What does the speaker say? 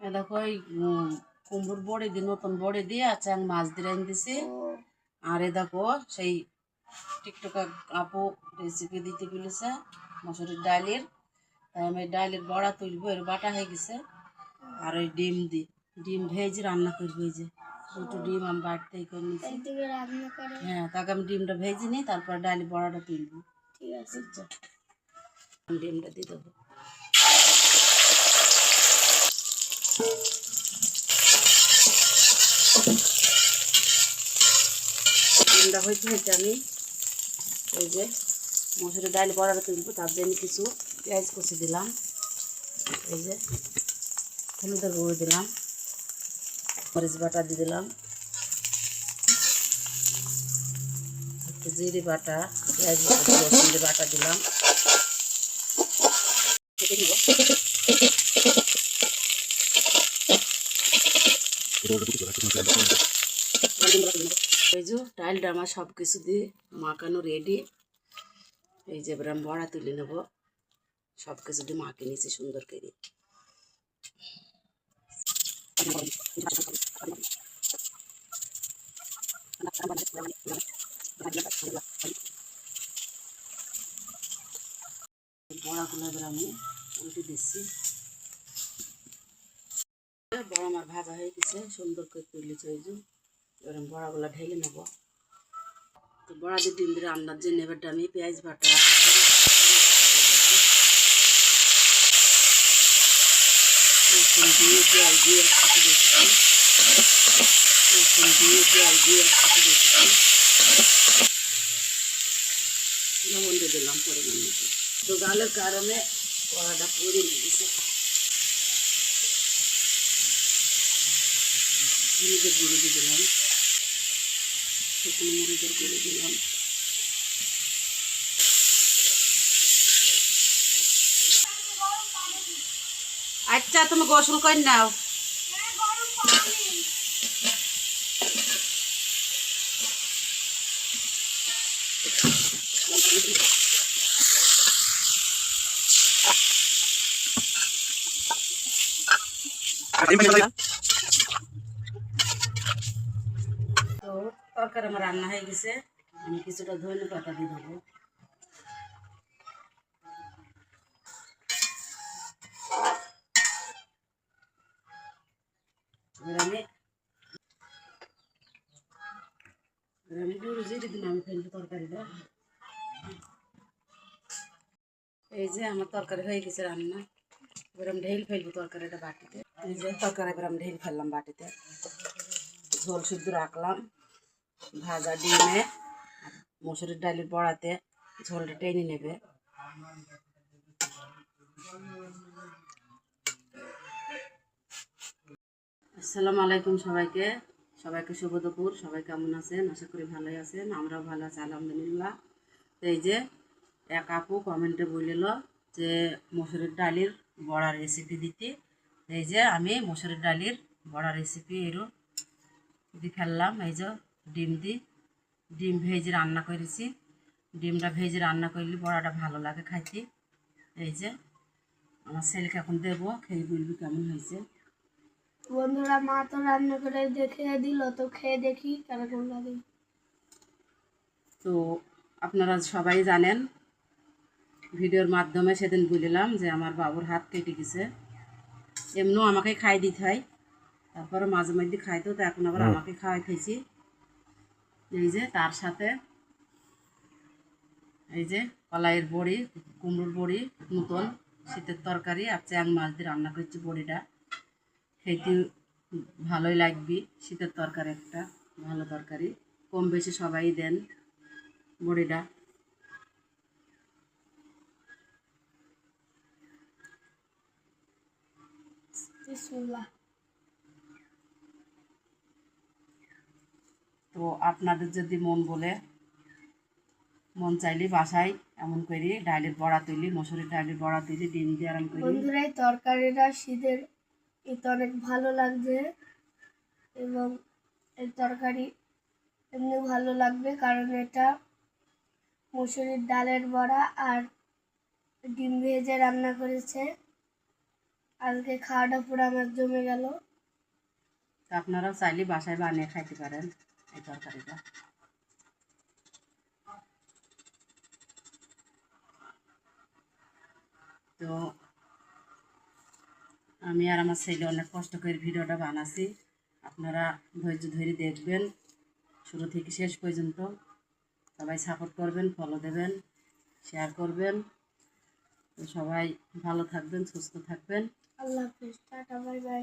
দেখো এই কুমড়োর বড়ি দিয়ে নতুন বড়ি দিয়ে চ্যাং মাছ দিয়ে দিছি আর এ দেখো সেই টিকটক আপু রেসিপি দিতে বলেছে মসুরির ডালের। তাই আমি ডালের বড়া তুলবো এর বাটা হয়ে গেছে। আর ওই ডিম দি ডিম ভেজে রান্না করব এই যে। দুটো ডিম আমি করে একদিকে রান্না করে। হ্যাঁ তাকে আমি ডিমটা ভেজে নিই তারপর ডালি বড়াটা তুলবো। ঠিক আছে। ডিমটা দিয়ে দেবো। ডিমটা হইতে হইতে আমি এই যে মসুরি ডাল বড়াটা তুলবো তার জন্য কিছু পেঁয়াজ কষে দিলাম এই যে হলুদের গুঁড়ো দিলাম মরিচ বাটা দিয়ে দিলাম একটু জিরে বাটা পেঁয়াজ বাটা রসুন বাটা দিলাম। দিব। এই যে ডালটা আমার সব কিছু দিয়ে মাখানো রেডি এই যে এবার আমি বড়া তুলে নেব। সব কিছু দিয়ে মাখিয়ে নিয়েছি সুন্দর করে। বড়াগুলো আমি দিচ্ছি। বড় আমার ভাজা হয়ে গেছে, সুন্দর করে তুলেছে ওই যে এবার আমি বড়াগুলো ঢেলে নেব। তো বড়া দিয়ে ডিম দিয়ে রান্নার জন্য এবারটা আমি পেঁয়াজ বাটা দিলাম। তো গালের কারণে কড়াটা পরে নিয়েছে গুঁড়ো দিয়ে দিলাম। শুকনো মরিচের গুঁড়ো দিলাম। আচ্ছা তুমি গোসল করে নাও। তো তরকারি আমার রান্না হয়ে গেছে। আমি কিছুটা ধনে পাতা দিয়ে দেবো। এবার আমি এবার আমি গুঁড়ো জিরে দিলাম আমি ফেলব তরকারিটা। এই যে আমার তরকারি হয়ে গেছে রান্না। এবার আমি ঢেল ফেলব তরকারিটা বাটিতে। এই যে তরকারি এবার আমি ঢেল ফেললাম বাটিতে। ঝোল সিদ্ধ রাখলাম। ভাজা ডিমে মসুরির ডালের বড়াতে ঝোলটা টেনে নেবে। আসসালামু আলাইকুম সবাইকে। সবাইকে শুভ দুপুর। সবাই কেমন আছেন? আশা করি ভালোই আছেন। আমরাও ভালো আছি, আলহামদুলিল্লাহ। এই যে এক আপু কমেন্টে বলিল যে, মসুরির ডালের বড়া রেসিপি দিতে। এই যে আমি মসুরির ডালির বড়া রেসিপি এরও দি ফেললাম। এই যে ডিম দিই। ডিম ভেজে রান্না করেছি। ডিমটা ভেজে রান্না করলে বড়াটা ভালো লাগে খাইতে। এই যে আমার ছেলেকে এখন দেবো খেয়ে বলবি কেমন হয়েছে? বন্ধুরা মা তো রান্না করে দেখে দিল তো খেয়ে দেখি কেরকম লাগে। তো আপনারা সবাই জানেন ভিডিওর মাধ্যমে সেদিন বলিলাম যে আমার বাবুর হাত কেটে গেছে। এমনিও আমাকে খাই দিতে হয় তারপরে মাঝে মধ্যে খাইতো তো এখন আবার আমাকে খাওয়াই খেয়েছি এই যে তার সাথে এই যে কলাইয়ের বড়ি, কুমড়োর বড়ি নতুন, শীতের তরকারি আর চ্যাং মাছ দিয়ে রান্না করছি বড়িটা। খেতে ভালোই লাগবে, শীতের তরকারি একটা, ভালো তরকারি। কম বেশি সবাই দেন বড়িটা। বিসমিল্লাহ। তো আপনাদের যদি মন বলে মন চাইলে বাসায় এমন করি ডালের বড়া তুলি মসুরির ডালের বড়া তুলি ডিম দিয়ে আরাম করি। বন্ধুরা এই তরকারিটা শীতের এটা অনেক ভালো লাগছে এবং এই তরকারি এমনি ভালো লাগবে কারণ এটা মসুরির ডালের বড়া আর ডিম ভেজে রান্না করেছে আজকে খাওয়াটা পুরো আমার জমে গেল। আপনারাও চাইলে বাসায় বানিয়ে খাইতে পারেন। এই তরকারিটা। তো আমি আর আমার ছেলে অনেক কষ্ট করে ভিডিওটা বানাচ্ছি। আপনারা ধৈর্য ধরে দেখবেন। শুরু থেকে শেষ পর্যন্ত সবাই সাপোর্ট করবেন ফলো দেবেন শেয়ার করবেন। সবাই ভালো থাকবেন, সুস্থ থাকবেন। আল্লাহ হাফিজ, টাটা বাই বাই